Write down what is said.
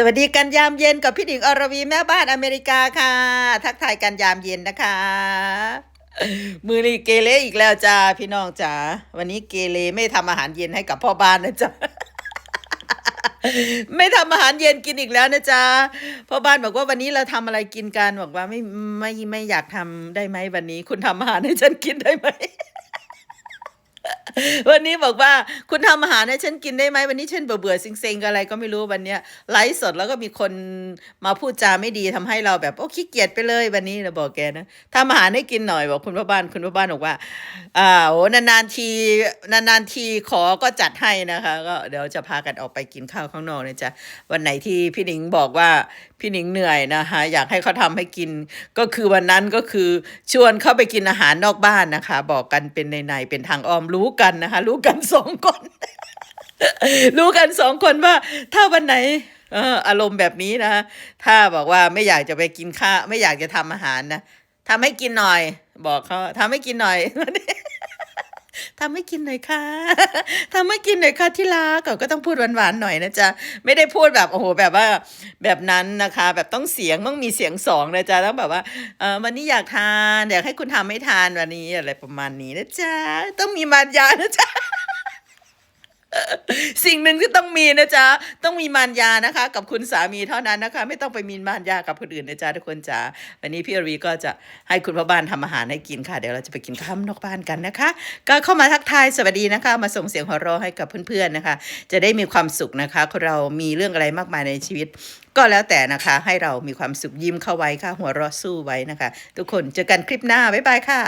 สวัสดีกันยามเย็นกับพี่หญิงอรวีแม่บ้านอเมริกาค่ะ ทักทายกันยามเย็นนะคะ มือนี้เกเรอีกแล้วจ้าพี่น้องจ๋าวันนี้เกเรไม่ทำอาหารเย็นให้กับพ่อบ้านนะจ๊ะไม่ทำอาหารเย็นกินอีกแล้วนะจ๊ะพ่อบ้านบอกว่าวันนี้เราทำอะไรกินกันบอกว่าไม่ไม่ไม่อยากทำได้ไหมวันนี้ คุณทำอาหารให้ฉันกินได้ไหม วันนี้บอกว่าคุณทำอาหารให้ฉันกินได้ไหมวันนี้ฉันเบื่อเบื่อๆเซ็งๆอะไรก็ไม่รู้วันเนี้ยไลฟ์สดแล้วก็มีคนมาพูดจาไม่ดีทำให้เราแบบโอ้ขี้เกียจไปเลยวันนี้เราบอกแกนะทำอาหารให้กินหน่อยบอกคุณพ่อบ้านคุณพ่อบ้านบอกว่าอ่าโอ้นานๆทีนานๆทีขอก็จัดให้นะคะ ก็เดี๋ยวจะพากันออกไปกินข้าวข้างนอกนะจ๊ะวันไหนที่พี่หนิงบอกว่าพี่หนิงเหนื่อยนะคะอยากให้เขาทำให้กิน ก็คือวันนั้นก็คือชวนเขาไปกินอาหารนอกบ้านนะคะ บอกกันเป็นในๆเป็นทางอ้อมรู้กันนะคะ รู้กันสองคน รู้กันสองคนว่า ถ้าวันไหนอออารมณ์แบบนี้นะถ้าบอกว่าไม่อยากจะไปกินข้าวไม่อยากจะทำอาหารนะทำให้กินหน่อย บอกเขาทำให้กินหน่อย ทำให้กินหน่อยค่ะทำให้กินหน่อยค่ะที่รักก็ต้องพูดหวานๆหน่อยนะจ๊ะไม่ได้พูดแบบโอ้โหแบบว่าแบบนั้นนะคะ แบบต้องเสียงต้องมีเสียงสองนะจ๊ะต้องแบบว่าเออวันนี้อยากทานอยากให้คุณทำให้ทานวันนี้อะไรประมาณนี้นะจ๊ะต้องมีมารยานะจ๊ะ สิ่งหนึ่งที่ต้องมีนะจ๊ะ ต้องมีมารยานะคะ กับคุณสามีเท่านั้นนะคะ ไม่ต้องไปมีมารยากับคนอื่นนะจ๊ะทุกคนจ๋าวันนี้พี่อรีก็จะให้คุณพ่อบ้านทำอาหารให้กินค่ะ เดี๋ยวเราจะไปกินข้าวนอกบ้านกันนะคะ ก็เข้ามาทักทายสวัสดีนะคะ มาส่งเสียงหัวเราะให้กับเพื่อนๆนะคะ จะได้มีความสุขนะคะเรามีเรื่องอะไรมากมายในชีวิต ก็แล้วแต่นะคะให้เรามีความสุขยิ้มเข้าไว้ค่ะ หัวเราะสู้ไว้นะคะ ทุกคนเจอกันคลิปหน้าบ๊ายบายค่ะ